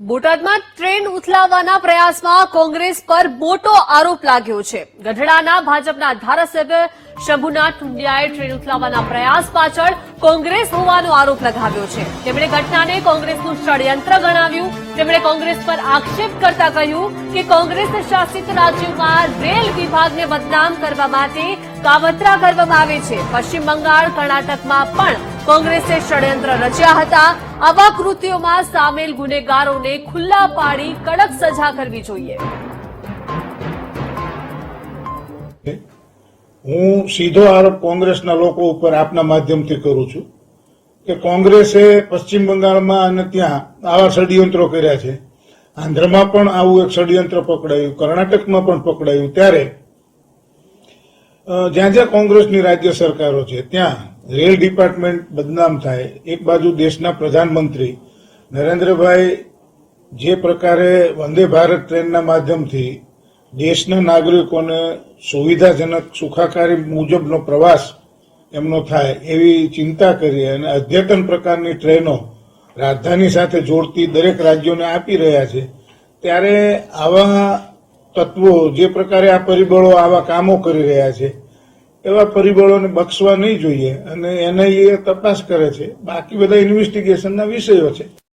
બોટાદમાં ટ્રેન ઉથલાવવાના પ્રયાસમાં કોંગ્રેસ પર મોટો આરોપ લાગ્યો છે. ગઢડાના ભાજપના ધારાસભ્ય શંભુનાથ ટુંડિયાએ ટ્રેન ઉથલાવવાના પ્રયાસ પાછળ કોંગ્રેસ હોવાનો આરોપ લગાવ્યો છે. તેમણે ઘટનાને કોંગ્રેસનું ષડયંત્ર ગણાવ્યું. તેમણે કોંગ્રેસ પર આક્ષેપ કરતા કહ્યું કે કોંગ્રેસ શાસિત રાજ્યોમાં રેલ વિભાગને બદનામ કરવા માટે કાવતરા કરવામાં આવે છે. પશ્ચિમ બંગાળ, કર્ણાટકમાં પણ કોંગ્રેસે ષડયંત્ર રચ્યા હતા. આવા કૃત્યોમાં સામેલ ગુનેગારોને ખુલ્લા પાડી કડક સજા કરવી જોઈએ. હું સીધો આરોપ કોંગ્રેસના લોકો ઉપર આપના માધ્યમથી કરું છું કે કોંગ્રેસે પશ્ચિમ બંગાળમાં અને ત્યાં આવા ષડયંત્રો કર્યા છે. આંધ્રમાં પણ આવું એક ષડયંત્ર પકડાયું, કર્ણાટકમાં પણ પકડાયું. ત્યારે જ્યાં જ્યાં કોંગ્રેસની રાજ્ય સરકારો છે, ત્યાં રેલ ડિપાર્ટમેન્ટ બદનામ થાય, એક બાજુ દેશના પ્રધાનમંત્રી નરેન્દ્રભાઈ જે પ્રકારે વંદે ભારત ટ્રેનના માધ્યમથી દેશના નાગરિકોને સુવિધાજનક, સુખાકારી મુજબનો પ્રવાસ એમનો થાય એવી ચિંતા કરી અને અદ્યતન પ્રકારની ટ્રેનો રાજધાની સાથે જોડતી દરેક રાજ્યોને આપી રહ્યા છે, ત્યારે આવા તત્વો જે પ્રકારે આ પરિબળો આવા કામો કરી રહ્યા છે, એવા પરિબળોને બક્ષવા નહીં જોઈએ અને એને એ તપાસ કરે છે. બાકી બધા ઇન્વેસ્ટિગેશનના વિષયો છે.